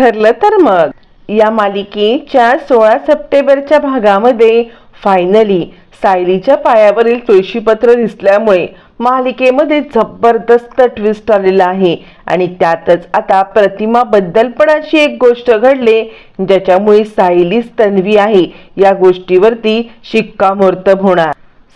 ठरलं तर मग. या मालिकेच्या सोळा सप्टेंबरच्या भागामध्ये फायनली सायलीच्या पायावरील तुळशीपत्र दिसल्यामुळे मालिकेमध्ये जबरदस्त ट्विस्ट आलेला आहे. आणि त्यातच आता प्रतिमाबद्दल पण अशी एक गोष्ट घडले ज्याच्यामुळे सायलीच तन्वी आहे. या गोष्टीवरती शिक्कामोर्तब होणार.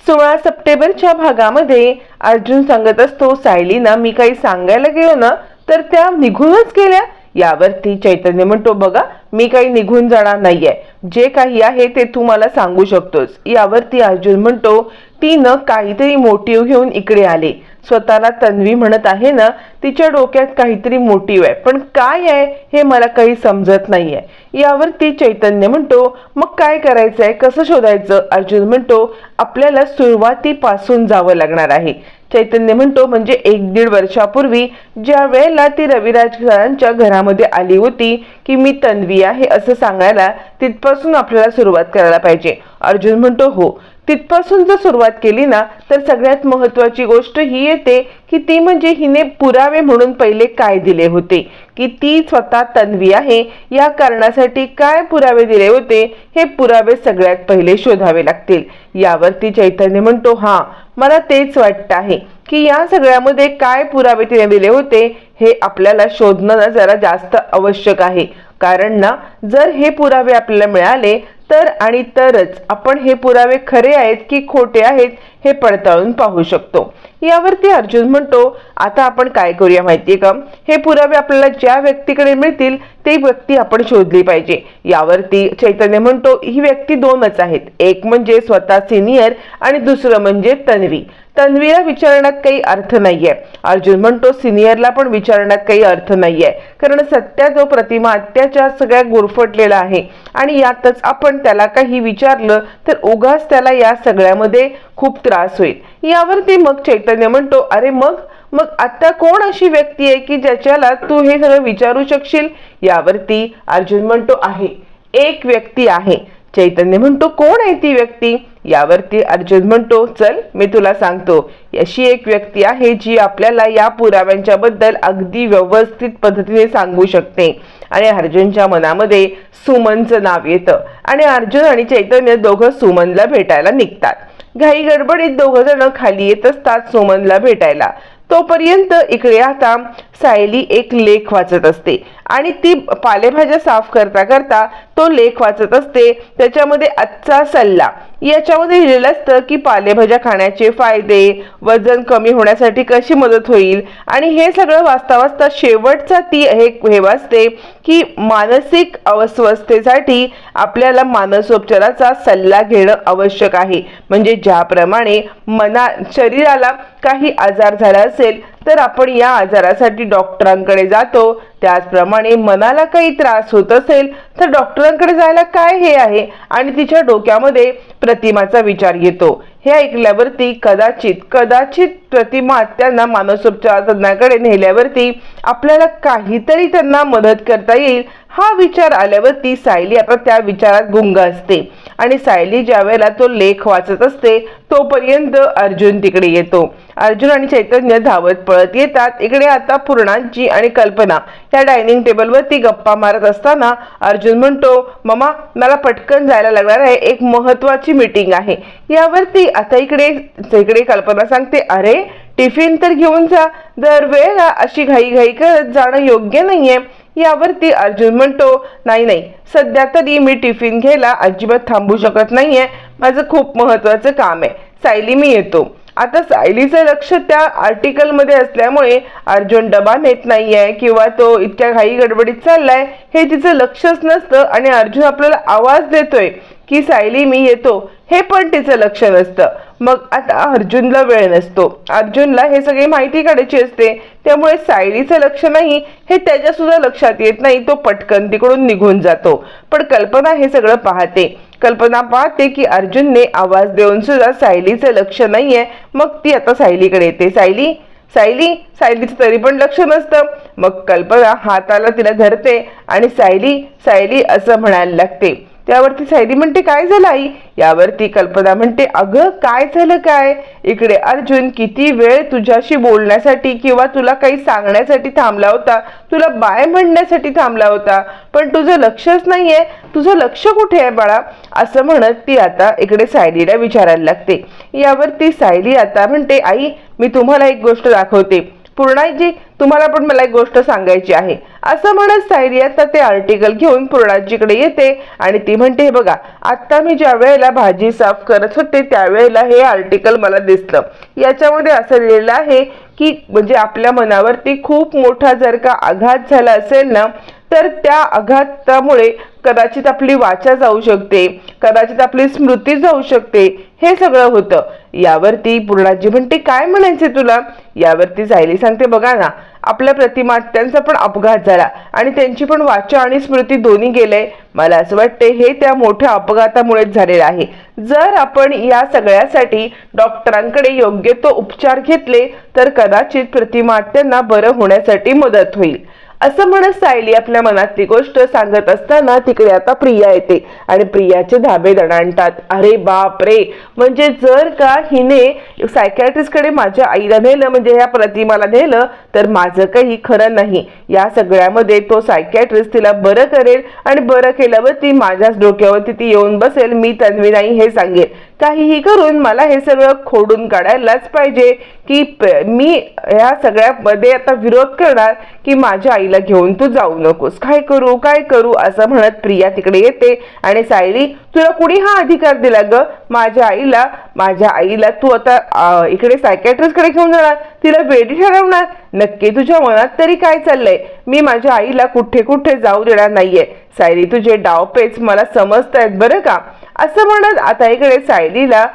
सोळा सप्टेंबरच्या भागामध्ये अर्जुन सांगत असतो सायलीना मी काही सांगायला गेलो ना तर त्या निघूनच गेल्या. यावरती चैतन्य म्हणतो बघा मी काही निघून जाणार नाहीये. जे काही आहे ते तू मला सांगू शकतोस. यावरती अर्जुन म्हणतो ती न काहीतरी मोटिव घेऊन इकडे आले. स्वतःला तन्वी म्हणत आहे ना तिच्या डोक्यात काहीतरी मोटिव्ह आहे. पण काय आहे हे मला काही समजत नाहीये. यावरती चैतन्य म्हणतो मग काय करायचंय? कसं शोधायचं? अर्जुन म्हणतो आपल्याला सुरुवातीपासून जावं लागणार आहे. चैतन्य म्हणतो म्हणजे एक दीड वर्षापूर्वी ज्या वेळेला ती रविराज सरांच्या घरामध्ये आली होती की मी तन्वी आहे असं सांगायला तिथपासून आपल्याला सुरुवात करायला पाहिजे. अर्जुन म्हणतो हो. तिथपासून जर सुरुवात केली ना तर सगळ्यात महत्वाची गोष्ट ही येते की ती म्हणजे हिने पुरावे म्हणून पहिले काय दिले होते की ती स्वतः तन्वी आहे या कारणासाठी काय पुरावे दिले होते हे पुरावे सगळ्यात पहिले शोधावे लागतील. यावरती चैतन्य म्हणतो हा मला तेच वाटतं आहे की या सगळ्यामध्ये काय पुरावे तिने दिले होते हे आपल्याला शोधणं ना जरा जास्त आवश्यक आहे. कारण ना जर हे पुरावे आपल्याला मिळाले तर आणि तरच आपण हे पुरावे खरे आहेत की खोटे आहेत हे पडताळून पाहू शकतो. यावरती अर्जुन म्हणतो आता आपण काय करूया माहितीये का? हे पुरावे आपल्याला ज्या व्यक्तीकडे मिळतील ते व्यक्ती आपण शोधली पाहिजे. यावरती चैतन्य म्हणतो ही व्यक्ती दोनच आहेत. एक म्हणजे स्वतः सिनियर आणि दुसरं म्हणजे तन्वी. तन्वीला विचारण्यात काही अर्थ नाहीये. अर्जुन म्हणतो सिनियरला पण विचारण्यात काही अर्थ नाहीये. कारण सत्या जो प्रतिमा अत्याचार सगळ्या गुरफटलेला आहे आणि यातच आपण त्याला काही विचारलं तर उगाच त्याला या सगळ्यामध्ये खूप त्रास होईल. यावरती मग चैतन्य म्हणतो अरे मग? मग आता कोण अशी व्यक्ती आहे की ज्याच्याला तू हे सगळं विचारू शकशील? यावरती अर्जुन म्हणतो आहे. एक व्यक्ती आहे. चैतन्य म्हणतो कोण आहे ती व्यक्ती? यावरती अर्जुन म्हणतो चल मी तुला सांगतो. अशी एक व्यक्ती आहे जी आपल्याला या पुराव्यांच्या बद्दल अगदी व्यवस्थित पद्धतीने सांगू शकते. आणि अर्जुनच्या मनामध्ये सुमनचं नाव येतं. आणि अर्जुन आणि चैतन्य दोघं सुमनला भेटायला निघतात. घाई गडबडीत दोघ जण खाली येत असतात सुमनला भेटायला. तोपर्यंत इकडे आता सायली एक लेख वाचत असते. आणि ती पालेभाज्या साफ करता करता तो लेख वाचत असते. त्याच्यामध्ये आजचा सल्ला. याच्यामध्ये लिहिलेलं असतं की पालेभाज्या खाण्याचे फायदे वजन कमी होण्यासाठी कशी मदत होईल? आणि हे सगळं वाचता वाचता शेवटचा ती हे हे वाचते की मानसिक अस्वस्थतेसाठी आपल्याला मानसोपचाराचा सल्ला घेणं आवश्यक आहे. म्हणजे ज्याप्रमाणे मना शरीराला काही आजार झाला असेल तर आपण या आजारासाठी डॉक्टरांकडे जातो. त्याचप्रमाणे मनाला काही त्रास होत असेल तर डॉक्टरांकडे जायला काय हे आहे? आणि तिच्या डोक्यामध्ये प्रतिमाचा विचार येतो. हे ऐकल्यावरती कदाचित कदाचित प्रतिमा त्यांना मानसोपचार तज्ञाकडे नेल्यावरती आपल्याला काहीतरी त्यांना मदत करता येईल. हा विचार आल्यावरती सायली आता त्या विचारात गुंग असते. आणि सायली ज्या वेळेला तो लेख वाचत असते तोपर्यंत अर्जुन तिकडे येतो. अर्जुन आणि चैतन्य धावत पळत येतात. इकडे आता पूर्णांची आणि कल्पना. या डायनिंग टेबलवरती गप्पा मारत असताना अर्जुन म्हणतो ममा मला पटकन जायला लागणार आहे. एक महत्वाची मीटिंग आहे. यावरती आता इकडे इकडे कल्पना सांगते अरे टिफिन तर घेऊन जा. दरवेळेला अशी घाई घाई करत जाणं योग्य नाहीये. यावरती अर्जुन म्हणतो नाही नाही. सध्या तरी मी टिफिन घ्यायला अजिबात थांबू शकत नाहीये. माझं खूप महत्वाचं काम आहे. सायली मी येतो. आता सायलीचं लक्ष त्या आर्टिकलमध्ये असल्यामुळे अर्जुन डबा नेत नाहीये किंवा तो इतक्या घाई गडबडीत चाललाय हे तिचं लक्षच नसतं आणि अर्जुन आपल्याला आवाज देतोय की सायली मी येतो. हे पण तिचं लक्ष नसतं. मग आता अर्जुनला वेळ नसतो. अर्जुनला हे सगळी माहिती काढायची असते. त्यामुळे सायलीचं लक्ष नाही हे त्याच्या सुद्धा लक्षात येत नाही. तो पटकन तिकडून निघून जातो. पण कल्पना हे सगळं पाहते. कल्पना पाहते की अर्जुनने आवाज देऊन सुद्धा सायलीचं लक्ष नाहीये. मग ती आता सायलीकडे येते. सायली सायली सायलीचं तरी पण लक्ष नसतं. मग कल्पना हाताला तिला धरते आणि सायली सायली असं म्हणायला लागते. त्यावरती सायली म्हणते काय झालं आई? यावरती कल्पना म्हणते अगं काय झालं काय? इकडे अर्जुन किती वेळ तुझ्याशी बोलण्यासाठी किंवा तुला काही सांगण्यासाठी थांबला होता. तुला बाय म्हणण्यासाठी थांबला होता. पण तुझं लक्षच नाहीये. तुझं लक्ष कुठे आहे बाळा? असं म्हणत ती आता इकडे सायलीला विचारायला लागते. यावरती सायली आता म्हणते आई मी तुम्हाला एक गोष्ट दाखवते. पूर्णाजी तुम्हाला पण मला एक गोष्ट सांगायची आहे. असं म्हणत सायली आता ते आर्टिकल घेऊन पूर्णाजीकडे येते आणि ती म्हणते "हे बघा आत्ता मी ज्या वेळेला भाजी साफ करत होते त्यावेळेला हे आर्टिकल मला दिसलं. याच्यामध्ये असं लिहिलेलं आहे की म्हणजे आपल्या मनावरती खूप मोठा जर का आघात झाला असेल ना तर त्या आघातामुळे कदाचित आपली वाचा जाऊ शकते कदाचित आपली स्मृती जाऊ शकते हे सगळं होतं. यावरती पूर्णाजी म्हणते काय म्हणायचे तुला? यावरती जायली सांगते बघा ना आपल्या प्रतिमा त्यांचा पण अपघात झाला आणि त्यांची पण वाचा आणि स्मृती दोन्ही गेले मला असं वाटते हे त्या मोठ्या अपघातामुळेच झालेलं आहे. जर आपण या सगळ्यासाठी डॉक्टरांकडे योग्य तो उपचार घेतले तर कदाचित प्रतिमा त्यांना बरं होण्यासाठी मदत होईल. असं म्हणत सायली आपल्या मनातली गोष्ट सांगत असताना तिकडे आता प्रिया येते आणि प्रियाचे धाबे दणाणतात. अरे बाप रे म्हणजे जर का हिने सायकॅट्रिस्टकडे माझ्या आईला नेलं म्हणजे या प्रतिमाला नेलं तर माझं काही खरं नाही. या सगळ्यामध्ये तो सायकॅट्रिस्ट तिला बरं करेल आणि बरं केल्यावर ती माझ्याच डोक्यावरती ती येऊन बसेल मी तन्वी नाही हे सांगेल काहीही करून मला हे सगळं खोडून काढायलाच पाहिजे की मी या सगळ्यामध्ये आता विरोध करणार की माझ्या आईला घेऊन तू जाऊ नकोस. काय करू काय करू असं म्हणत प्रिया तिकडे येते आणि सायली तुला कुणी हा अधिकार दिला ग? माझ्या आईला माझ्या आईला तू आता इकडे सायकॅट्रिस्टकडे घेऊन जाणार? तिला वेडी ठरवणार? नक्की तुझ्या मनात तरी काय चाललंय? मी माझ्या आईला कुठे कुठे जाऊ देणार नाहीये. सायली तुझे डावपेच मला समजतायत बरं का? असं म्हणत आता इकडे सायलीला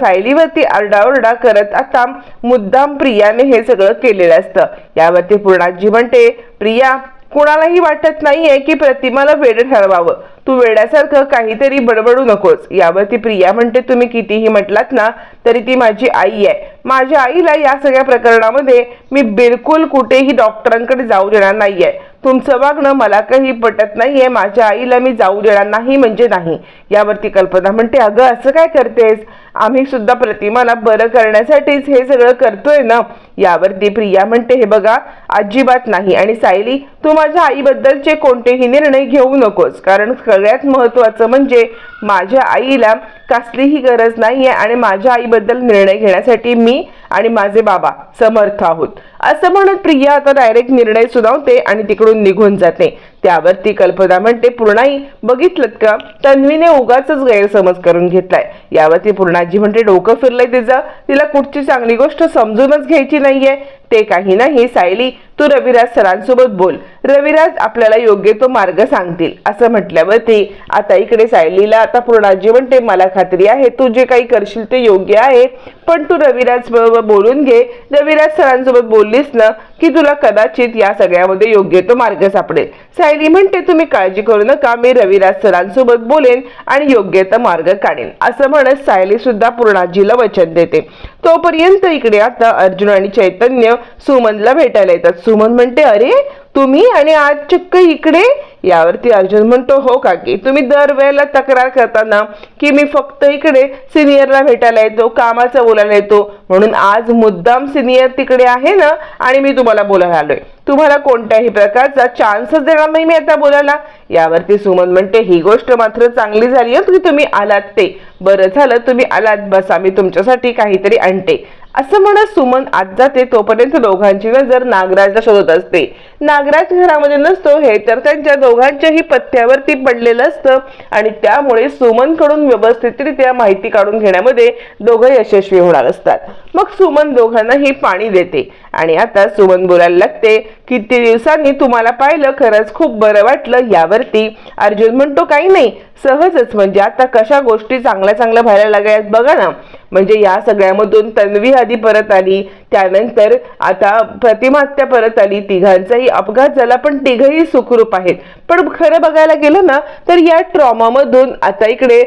सायलीवरती आरडाओरडा करत आता मुद्दाम प्रियाने हे सगळं केलेलं असतं. यावरती पूर्णाजी म्हणते प्रिया कुणालाही वाटत नाहीये की प्रतिमाला वेड ठरवावं. तू वेड्यासारखं काहीतरी बडबडू नकोस. यावरती प्रिया म्हणते तुम्ही कितीही म्हटलात ना तरी ती माझी आई आहे. माझ्या आईला या सगळ्या प्रकरणामध्ये मी बिलकुल कुठेही डॉक्टरांकडे जाऊ देणार नाहीये. तुमचं वागणं मला काही पटत नाहीये माझ्या आईला मी जाऊ देणार नाही म्हणजे नाही. यावरती कल्पना म्हणते अगं असं काय करतेस? आम्ही सुद्धा प्रतिमाला बरं करण्यासाठीच हे सगळं करतोय ना? यावरती प्रिया म्हणते हे बघा अजिबात नाही. आणि सायली तू माझ्या आईबद्दलचे कोणतेही निर्णय घेऊ नकोस. कारण सगळ्यात महत्वाचं म्हणजे माझ्या आईला कसलीही गरज नाहीये आणि माझ्या आईबद्दल निर्णय घेण्यासाठी मी आणि माझे बाबा समर्थ आहोत. असं म्हणत प्रिया आता डायरेक्ट निर्णय सुनावते आणि तिकडून निघून जाते. त्यावर ती कल्पना म्हणते पूर्णाई बघितलं का? तन्वीने उगाच गैरसमज करून घेतलाय. यावरती पूर्णाजी म्हणते डोकं फिरलंय तिचं. तिला कुठची चांगली गोष्ट समजूनच घ्यायची नाहीये. ते काही नाही सायली तू रविराज सरांसोबत बोल. रविराज आपल्याला योग्य तो मार्ग सांगतील. असं म्हटल्यावरती आता इकडे सायलीला आता पूर्णाजी म्हणते मला खात्री आहे तू जे काही करशील ते योग्य आहे. पण तू रविराज बरोबर बोलून घे. रविराज सरांसोबत बोललीस ना की तुला कदाचित या सगळ्यामध्ये योग्य तो मार्ग सापडेल. सायली म्हणते तुम्ही काळजी करू नका मी रविराज सरांसोबत बोलेन आणि योग्य तो मार्ग काढेन. असं म्हणत सायली सुद्धा पूर्णाजीला वचन देते. तोपर्यंत इकडे आता अर्जुन आणि चैतन्य सुमनला भेटायला येतात. सुमन म्हणते अरे तुम्ही आणि आज चक्क इकडे? यावरती अर्जुन म्हणतो हो काकी तुम्ही दरवेळेला तक्रार करताना की मी फक्त इकडे सिनियरला भेटायला येतो कामाचं बोलायला येतो. म्हणून आज मुद्दाम सिनियर तिकडे आहे ना आणि मी तुम्हाला बोलायला आलोय. तुम्हाला कोणत्याही प्रकारचा चान्सच देणार नाही मी आता बोलायला. यावरती सुमन म्हणते ही गोष्ट मात्र चांगली झाली की तुम्ही आलात ते. बरं झालं तुम्ही आलात बसा मी तुमच्यासाठी काहीतरी आणते. असं म्हणत सुमन आत जाते तोपर्यंत दोघांची नजर नागराजला शोधत असते. नागराज घरामध्ये नसतो हे तर त्यांच्या दोघांच्याही पथ्यावरती पडलेलं असतं. आणि त्यामुळे सुमनकडून व्यवस्थितरित्या माहिती काढून घेण्यामध्ये दोघं यशस्वी होणार असतात. मग सुमन दोघांनाही पाणी देते. आणि आता सुमन बोलायला लागते किती दिवसांनी तुम्हाला पाहिलं खरंच खूप बरं वाटलं यावरती. अर्जुन म्हणतो काही नाही सहजच म्हणजे आता कशा गोष्टी चांगल्या चांगल्या व्हायला लागल्यात बघा ना. म्हणजे या सगळ्यामधून तन्वी आधी परत आली त्यानंतर आता प्रतिमाहत्या परत आली तिघांचाही अपघात झाला पण तिघही सुखरूप आहेत. पण खरं बघायला गेलं ना तर या ट्रॉमामधून आता इकडे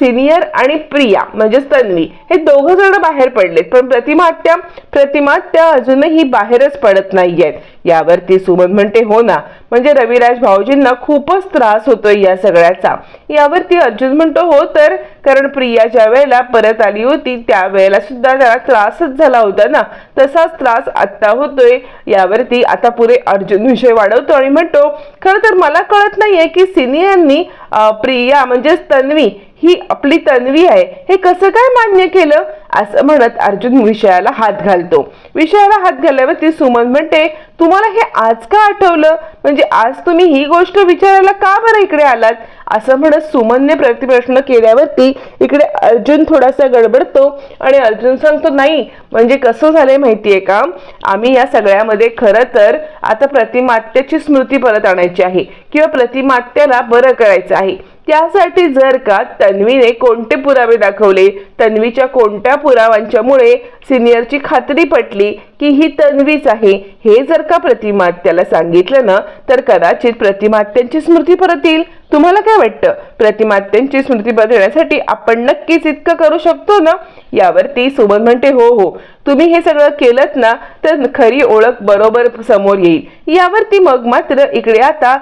सिनियर आणि प्रिया म्हणजेच तन्वी हे दोघं जण बाहेर पडलेत. पण प्रतिमात्या प्रतिमात्या अजूनही बाहेरच पडत नाहीयेत. यावरती सुमन म्हणते हो ना. म्हणजे रविराज भाऊजींना खूपच त्रास होतोय या सगळ्याचा. यावरती अर्जुन म्हणतो हो तर कारण प्रिया ज्या वेळेला परत आली होती त्यावेळेला सुद्धा त्याला त्रासच झाला होता ना. तसाच त्रास आत्ता होतोय. यावरती आता पुरे अर्जुन विषय वाढवतो आणि म्हणतो खरं तर मला कळत नाहीये की सिनियांनी प्रिया म्हणजेच तन्वी ही आपली तन्वी आहे. हे कसं काय मान्य केलं? असं म्हणत अर्जुन विषयाला हात घालतो. विषयाला हात घालल्यावरती सुमन म्हणते तुम्हाला हे आज का आठवलं? म्हणजे आज तुम्ही ही गोष्ट विचारायला का बरं इकडे आलात? असं म्हणत सुमनने प्रतिप्रश्न केल्यावरती इकडे अर्जुन थोडासा गडबडतो आणि अर्जुन सांगतो नाही म्हणजे कसं झालंय माहितीये का? आम्ही या सगळ्यामध्ये खरं तर आता प्रतिमात्याची स्मृती परत आणायची आहे किंवा प्रतिमात्याला बरं करायचं आहे. त्यासाठी जर का तन्वीने कोणते पुरावे दाखवले तन्वीच्या कोणत्या पुराव्यांच्यामुळे सिनियरची खात्री पटली की ही तन्वीच आहे हे जर का प्रतिमात्याला सांगितलं ना तर कदाचित प्रतिमात्यांची स्मृती परत येईल तुम्हाला काय वाटतं? प्रतिमात्यांची स्मृती परत येण्यासाठी आपण नक्कीच इतकं करू शकतो ना? यावरती सुमन म्हणते हो हो. तुम्ही हे सगळं केलं ना तर खरी ओळख बरोबर समोर येईल. यावरती मग मात्र इकडे आता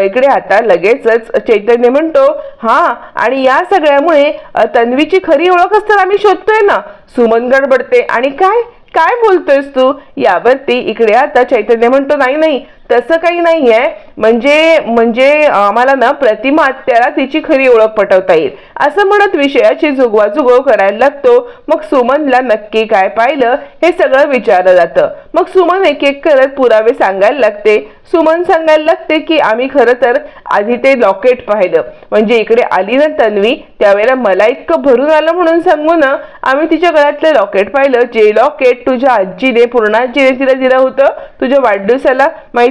इकडे आता लगेचच चैतन्य म्हणतो म्हणतो हा आणि या सगळ्यामुळे तन्वीची खरी ओळखच तर आम्ही शोधतोय ना. सुमन गडबडते. आणि काय? काय बोलतोयस तू? यावरती इकडे आता चैतन्य म्हणतो नाही नाही. तसं काही नाही आहे म्हणजे म्हणजे आम्हाला ना प्रतिमा त्याला तिची खरी ओळख पटवता येईल. असं म्हणत विषयाची जुगवाजुगव करायला लागतो. मग सुमनला नक्की काय पाहिलं हे सगळं विचारलं जातं. मग सुमन एक एक करत पुरावे सांगायला लागते. सुमन सांगायला लागते की आम्ही खरं तर आधी ते लॉकेट पाहिलं. म्हणजे इकडे आली ना तन्वी त्यावेळेला मला इतकं भरून आलं म्हणून सांगू ना. आम्ही तिच्या गळ्यातलं लॉकेट पाहिलं. जे लॉकेट तुझ्या आजीने पूर्ण आजीने तिला दिलं होतं. तुझ्या वाढदिवसाला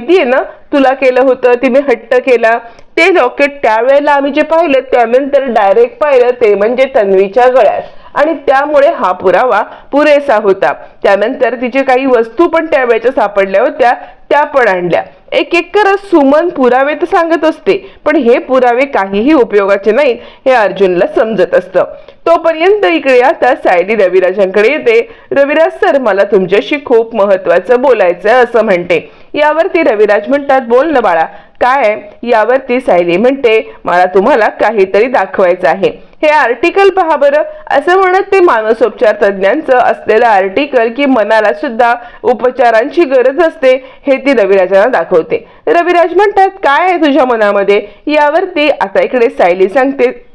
माहितीये ना तुला केलं होतं तिने हट्ट केला. ते लॉकेट त्यावेळेला आम्ही जे पाहिलं त्यानंतर डायरेक्ट पाहिलं ते म्हणजे तन्वीच्या गळ्यात. आणि त्यामुळे हा पुरावा पुरेसा होता. त्यानंतर तिचे काही वस्तू पण त्यावेळेच्या सापडल्या होत्या. त्या पण आणल्या. एक एक करत सुमन पुरावे तर सांगत असते पण हे पुरावे काहीही उपयोगाचे नाहीत हे अर्जुनला समजत असतं. तोपर्यंत इकडे आता सायली रविराजांकडे येते. रविराज सर मला तुमच्याशी खूप महत्वाचं बोलायचं असं म्हणते. यावरती रविराज म्हणतात बोल ना बाळा काय यावरती सायली म्हणते मला तुम्हाला काहीतरी दाखवायचं आहे. हे आर्टिकल पहा बरं असं म्हणत ते मानसोपचार तज्ज्ञांचं असलेलं आर्टिकल की मनाला सुद्धा उपचारांची गरज असते हे ती रविराजांना दाखवते. रविराज म्हणतात काय आहे तुझ्या मनामध्ये? यावरती आता इकडे सायली सांगते.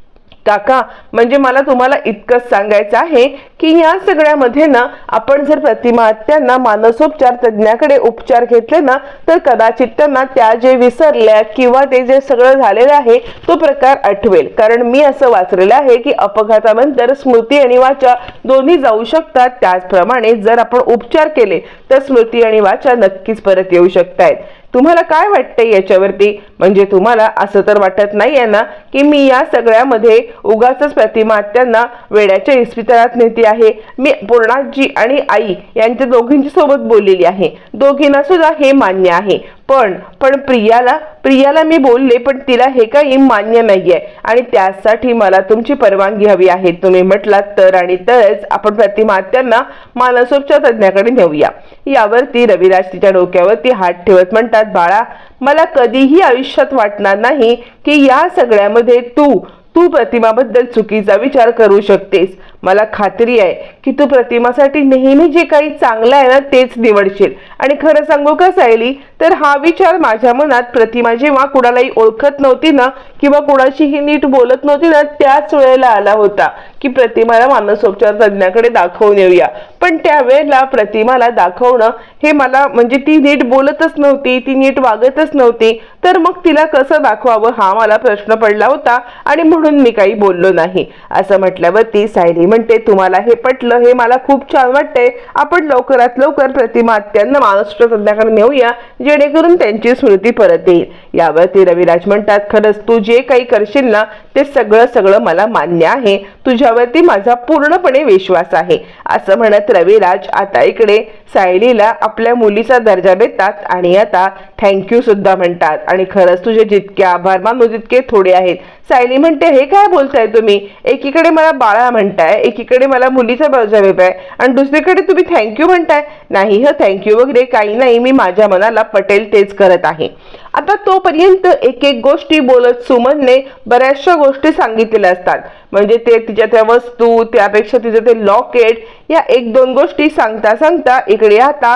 टाका. म्हणजे मला तुम्हाला इतकंच सांगायचं आहे की या सगळ्यामध्ये ना आपण जर प्रतिमा त्यांना मानसोपचार तज्ज्ञाकडे उपचार घेतले ना तर कदाचित त्यांना त्या जे विसरल्या किंवा ते जे सगळं झालेलं आहे तो प्रकार आठवेल. कारण मी असं वाचलेलं आहे की अपघातानंतर स्मृती आणि वाचा दोन्ही जाऊ शकतात. त्याचप्रमाणे जर आपण उपचार केले तर स्मृती आणि वाचा नक्कीच परत येऊ शकतायत. तुम्हाला काय वाटतंय याच्यावरती? म्हणजे तुम्हाला असं तर वाटत नाहीये ना की मी या सगळ्यामध्ये उगाच प्रतिमा त्यांना वेड्याच्या इस्पितळात नेते आहे. मी पूर्णाजी आणि आई यांच्या दोघींची सोबत बोललेली आहे. दोघींना सुद्धा हे मान्य आहे. पण पण प्रियाला प्रियाला मी बोलले पण तिला हे काही मान्य नाही आहे आणि त्यासाठी मला तुमची परवानगी हवी आहे. तुम्ही म्हटलात तर आणि तरच आपण प्रतिमा त्यांना मानसोपचार तज्ज्ञाकडे नेऊया. यावरती रविराज तिच्या डोक्यावरती हात ठेवत म्हणतात बाळा मला कधीही आयुष्यात वाटणार नाही की या सगळ्यामध्ये तू तू प्रतिमाबद्दल चुकीचा विचार करू शकतेस. मला खात्री आहे की तू प्रतिमासाठी नेहमी जे काही चांगलं आहे ना तेच निवडशील. आणि खरं सांगू का सायली? तर हा विचार माझ्या मनात प्रतिमा जेव्हा कुणालाही ओळखत नव्हती ना किंवा कुणाशीही नीट बोलत नव्हती ना त्याच वेळेला आला होता की प्रतिमाला मानसोपचार तज्ज्ञाकडे दाखवून येऊया. पण त्यावेळेला प्रतिमाला दाखवणं हे मला म्हणजे ती नीट बोलतच नव्हती ती नीट वागतच नव्हती. तर मग तिला कसं दाखवावं हा मला प्रश्न पडला होता आणि म्हणून मी काही बोललो नाही. असं म्हटल्यावरती सायली म्हणते तुम्हाला हे पटलं हे मला खूप छान वाटतंय. आपण लवकरात लवकर प्रतिमा त्यांना महाराष्ट्र तज्ञाकडे नेऊया जेणेकरून त्यांची स्मृती परत येईल. यावरती रविराज म्हणतात खरंच तू जे काही करशील ना ते सगळं सगळं मला मान्य आहे. तुझ्यावरती माझा पूर्णपणे विश्वास आहे. असं म्हणत रविराज आता इकडे सायलीला आपल्या मुलीचा दर्जा देतात आणि आता थँक्यू सुद्धा म्हणतात. आणि खरंच तुझे जितके आभार मानू तितके थोडे आहेत. सायली म्हणते हे काय बोलताय तुम्ही? एकीकडे मला बाळा म्हणताय एकीकडे मला मुलीचा दर्जा देताय आणि दुसरीकडे तुम्ही थँक्यू म्हणताय. नाही ह थँक्यू वगैरे काही नाही मी माझ्या मनाला पटेल तेच करत आहे. आता तोपर्यंत एक एक गोष्टी बोलत सुमनने बऱ्याचशा गोष्टी सांगितलेल्या असतात. म्हणजे ते तिच्या त्या वस्तू त्यापेक्षा तिचं ते लॉकेट या एक दोन गोष्टी सांगता सांगता इकडे आता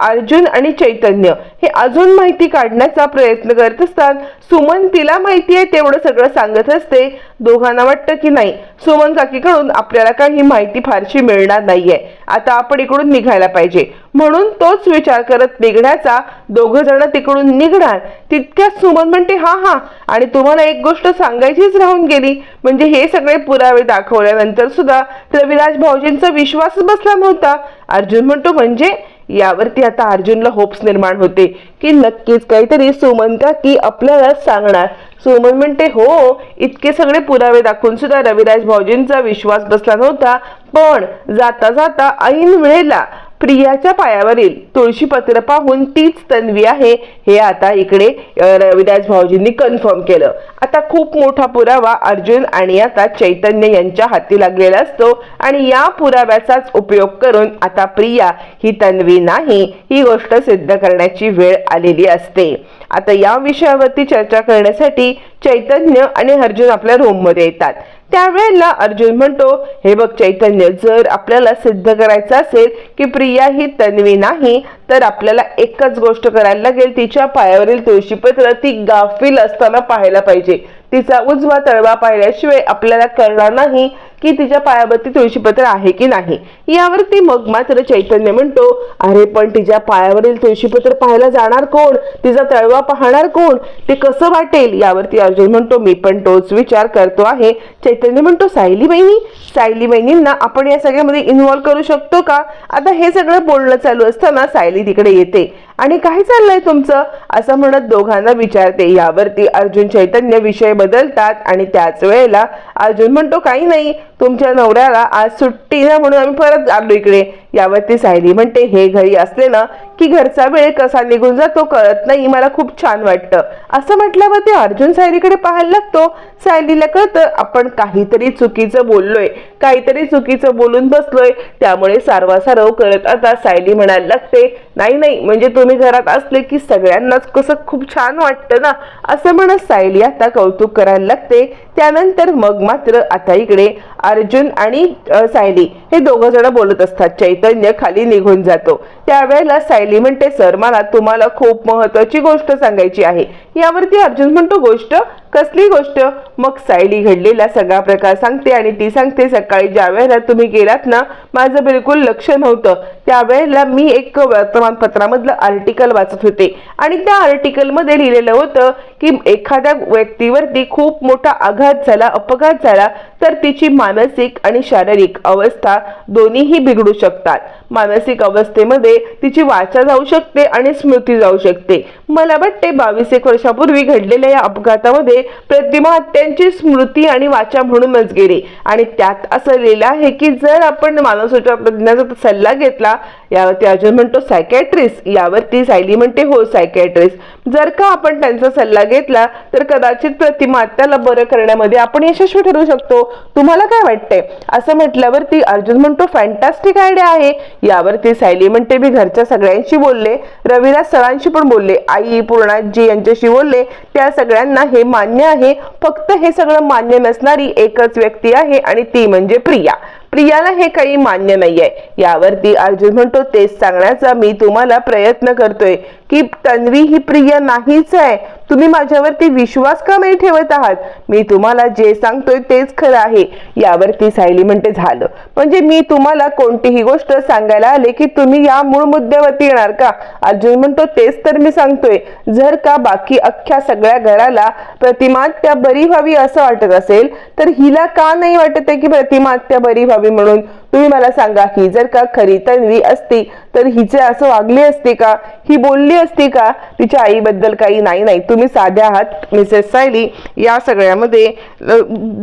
अर्जुन आणि चैतन्य हे अजून माहिती काढण्याचा प्रयत्न करत असतात. सुमन तिला माहिती आहे तेवढं सगळं सांगत असते. दोघांना वाटतं की नाही सुमन काकीकडून आपल्याला काही माहिती फारशी मिळणार नाहीये. आता आपण इकडून निघायला पाहिजे. म्हणून तोच विचार करत निघण्याचा दोघं जण तिकडून निघणार. तितक्यात सुमन म्हणते हा हा. आणि तुम्हाला एक गोष्ट सांगायचीच राहून गेली. म्हणजे हे सगळे पुरावे दाखवल्यानंतर सुद्धा रविराज भाऊजींचा विश्वासच बसला नव्हता. अर्जुन म्हणतो म्हणजे यावरती आता अर्जुनला होप्स निर्माण होते की नक्कीच काहीतरी सुमन काकी आपल्याला सांगणार. सुमन म्हणते हो इतके सगळे पुरावे दाखवून सुद्धा रविराज भाऊजींचा विश्वास बसला नव्हता. पण जाता जाता ऐन वेळेला प्रियाच्या पायावरील तुळशीपत्र पाहून तीच तन्वी आहे हे आता इकडे रविदास भाऊजींनी कन्फर्म केलं. आता खूप मोठा पुरावा अर्जुन आणि आता चैतन्य यांच्या हाती लागलेला असतो आणि या पुराव्याचाच उपयोग करून आता प्रिया ही तन्वी नाही ही गोष्ट सिद्ध करण्याची वेळ आलेली असते. आता या विषयावरती चर्चा करण्यासाठी चैतन्य आणि अर्जुन आपल्या रूममध्ये येतात. त्यावेळेला अर्जुन म्हणतो हे बघ चैतन्य जर आपल्याला सिद्ध करायचं असेल की प्रिया ही तन्वी नाही तर आपल्याला एकच गोष्ट करायला लागेल तिच्या पायावरील तुळशीपत्र ती गाफील असताना पाहायला पाहिजे. तिचा उजवा तळवा पाहिल्याशिवाय आपल्याला कळणार नाही की तिच्या पायावरती तुळशीपत्र आहे की नाही. यावरती मग मात्र चैतन्य म्हणतो अरे पण तिच्या पायावरील तुळशीपत्र पाहायला जाणार कोण? तिचा तळवा पाहणार कोण? ते कसं वाटेल? यावरती अर्जुन म्हणतो मी पण तोच विचार करतो आहे. चैतन्य म्हणतो सायली बहिणी सायली बहिणींना आपण या सगळ्यामध्ये इन्व्हॉल्व्ह करू शकतो का? आता हे सगळं बोलणं चालू असताना सायली तिकडे येते. आणि काय चाललंय तुमचं? असं म्हणत दोघांना विचारते. यावरती अर्जुन चैतन्य विषय बदलतात आणि त्याच वेळेला अर्जुन म्हणतो काही नाही. तुमच्या नवऱ्याला आज सुट्टी ना म्हणून आम्ही परत आलो इकडे. यावरती सायली म्हणते हे घरी असले ना की घरचा वेळ कसा निघून जातो कळत नाही मला खूप छान वाटतं. असं म्हटल्यावर ते अर्जुन सायलीकडे पाहायला लागतो. सायलीला कळतं आपण काहीतरी चुकीचं बोललोय काहीतरी चुकीचं बोलून बसलोय. त्यामुळे सारवासारव करत आता सायली म्हणायला लागते नाही नाही म्हणजे तुम्ही घरात असले की सगळ्यांनाच कसं खूप छान वाटतं ना? असं म्हणत सायली आता कौतुक करायला लागते. त्यानंतर मग मात्र आता इकडे अर्जुन आणि सायली हे दोघं जण बोलत असतात. चैतन्य खाली निघून जातो. त्यावेळेला सायली म्हणते सर मला तुम्हाला खूप महत्वाची गोष्ट सांगायची आहे. यावरती अर्जुन म्हणतो गोष्ट कसली गोष्ट? मग सायली घडलेला सगळा प्रकार सांगते आणि ती सांगते सकाळी ज्या वेळेला तुम्ही गेलात ना माझं बिलकुल लक्ष नव्हतं. त्यावेळेला मी एक वर्तमानपत्रामधलं आर्टिकल वाचत होते. आणि त्या आर्टिकलमध्ये लिहिलेलं होतं की एखाद्या व्यक्तीवरती खूप मोठा आघात झाला अपघात झाला तर तिची मानसिक आणि शारीरिक अवस्था दोन्हीही बिघडू शकतात. मानसिक अवस्थेमध्ये तिची वाचा जाऊ शकते आणि स्मृती जाऊ शकते. मला वाटते बावीस एक वर्षापूर्वी घडलेल्या या अपघातामध्ये प्रतिमा हत्यांची स्मृती आणि वाचा म्हणूनच गेली आणि त्यात असं लिहिलं आहे की जर आपण मानसोपचार सल्ला घेतला यावरती अर्जुन म्हणतो सायकॅट्रिस्ट यावरती सायली म्हणते हो सायकॅट्रिस्ट जर का आपण त्यांचा सल्ला घेतला तर कदाचित प्रतिमा त्याला बरं करण्यामध्ये आपण यशस्वी ठरू शकतो. तुम्हाला काय वाटतंय? असं म्हटल्यावरती अर्जुन म्हणतो फॅन्टॅस्टिक आयडिया आहे. यावरती सायली म्हणते मी घरच्या सगळ्यांशी बोलले रविराज सरांशी पण बोलले आई पूर्णाजी यांच्याशी बोलले त्या सगळ्यांना हे मान मान्य आहे. फक्त हे सगळं मान्य नसणारी एकच व्यक्ती आहे आणि ती म्हणजे प्रिया. प्रियाला हे काही मान्य नाहीये. यावरती अर्जुन म्हणतो तेच सांगण्याचा मी तुम्हाला प्रयत्न करतोय की तन्वी ही प्रिया नाहीच आहे. तुम्ही माझ्यावरती विश्वास का नाही ठेवत आहात? मी तुम्हाला जे सांगतोय तेच खरं आहे. यावरती सायली म्हणते झालं. म्हणजे मी तुम्हाला कोणतीही गोष्ट सांगायला आले की तुम्ही या मूळ मुद्द्यावरती येणार का? अर्जुन म्हणतो तेच तर मी सांगतोय. जर का बाकी अख्ख्या सगळ्या घराला प्रतिमात्या बरी व्हावी असं वाटत असेल तर हिला का नाही वाटत आहे की प्रतिमात्या बरी व्हावी? व्हावी म्हणून तुम्ही मला सांगा ही जर का खरी तन्वी असती तर हिचे असं वागली असती का? ही बोलली असती का? तिच्या आईबद्दल काही नाही नाही. तुम्ही साध्या आहात मिसेस सायली. या सगळ्यामध्ये अ,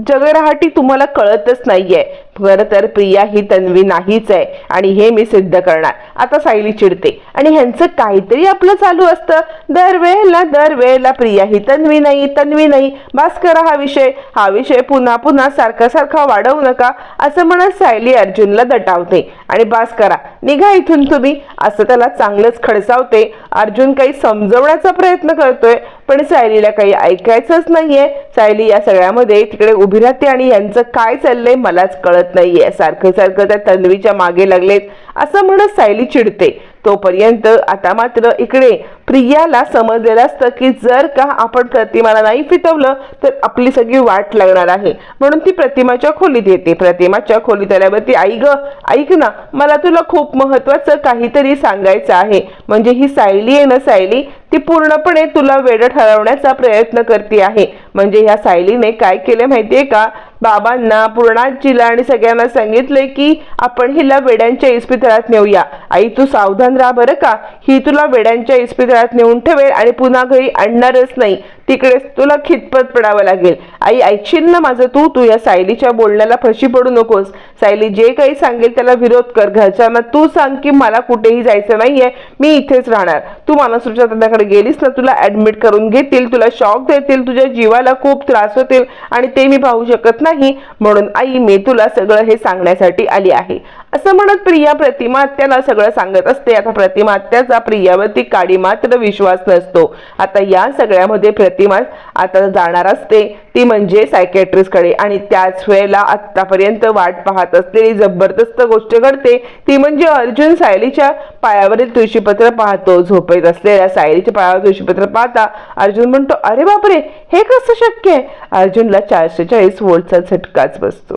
जगरहाटी तुम्हाला कळतच नाहीये. खरं तर प्रिया ही तन्वी नाहीच आहे आणि हे मी सिद्ध करणार. आता सायली चिडते. आणि ह्यांचं काहीतरी आपलं चालू असतं. दरवेळेला दरवेळेला प्रिया ही तन्वी नाही तन्वी नाही. बास करा हा विषय हा विषय पुन्हा पुन्हा सारखा सारखा वाढवू नका. असं म्हणत सायली अर्जुनला दटावते. आणि बास करा निघा इथून तुम्ही. असं त्याला चांगलंच खडसावते. अर्जुन काही समजवण्याचा प्रयत्न करतोय पण सायलीला काही ऐकायचंच नाहीये. सायली या सगळ्यामध्ये तिकडे उभी राहते आणि यांचं काय चाललंय मलाच कळत नाहीये. सारखं सारखं त्या तन्वीच्या मागे लागलेत. असं म्हणत सायली चिडते. तोपर्यंत आता मात्र इकडे प्रियाला समजलेलं असतं की जर का आपण प्रतिमाला नाही फितवलं तर आपली सगळी वाट लागणार आहे. म्हणून ती प्रतिमाच्या खोलीत येते. प्रतिमाच्या खोलीत आल्यावर ती आई ग ऐक ना मला तुला खूप महत्वाचं काहीतरी सांगायचं आहे. म्हणजे ही सायली आहे ना सायली ती पूर्णपणे तुला वेड ठरवण्याचा प्रयत्न करते आहे. म्हणजे ह्या सायलीने काय केलं माहितीये का? बाबांना पूर्णाजीला आणि सगळ्यांना सांगितले की आपण हिला वेड्यांच्या इस्पितळात नेऊया. आई तू सावधान राहा बरं का? ही तुला वेड्यांच्या इस्पितळात नेऊन ठेवेल आणि पुन्हा घरी आणणारच नाही. तिकडेच तुला खितपत पडावं लागेल. आई ऐकशील ना माझं तू? तू या सायलीच्या बोलण्याला फशी पडू नकोस. सायली जे काही सांगेल त्याला विरोध कर. घरच्यांना तू सांग की मला कुठेही जायचं नाहीये. मी इथेच राहणार. तू मानसरूच्या दादाकडे गेलीस ना तुला ऍडमिट करून घेतील तुला शॉक देतील तुझ्या जीवाला खूप त्रास होतील आणि ते मी पाहू शकत नाही. म्हणून आई मी तुला सगळं हे सांगण्यासाठी आली आहे. असं म्हणत प्रिया प्रतिमा आत्याला सगळं सांगत असते. आता प्रतिमा आत्याचा प्रियावरती काडी मात्र विश्वास नसतो. आता या सगळ्यामध्ये प्रतिमा आता जाणार असते. ती म्हणजे सायकॅट्रिस्टकडे आणि त्याच वेळेला आतापर्यंत वाट पाहत असलेली जबरदस्त गोष्ट घडते. ती म्हणजे अर्जुन सायलीच्या पायावरील तुळशीपत्र पाहतो. झोपेत असलेल्या सायलीच्या पायावर तुळशीपत्र पाहता अर्जुन म्हणतो अरे बापरे हे कसं शक्य आहे? अर्जुनला चारशे चाळीस वोल्टचा झटकाच बसतो.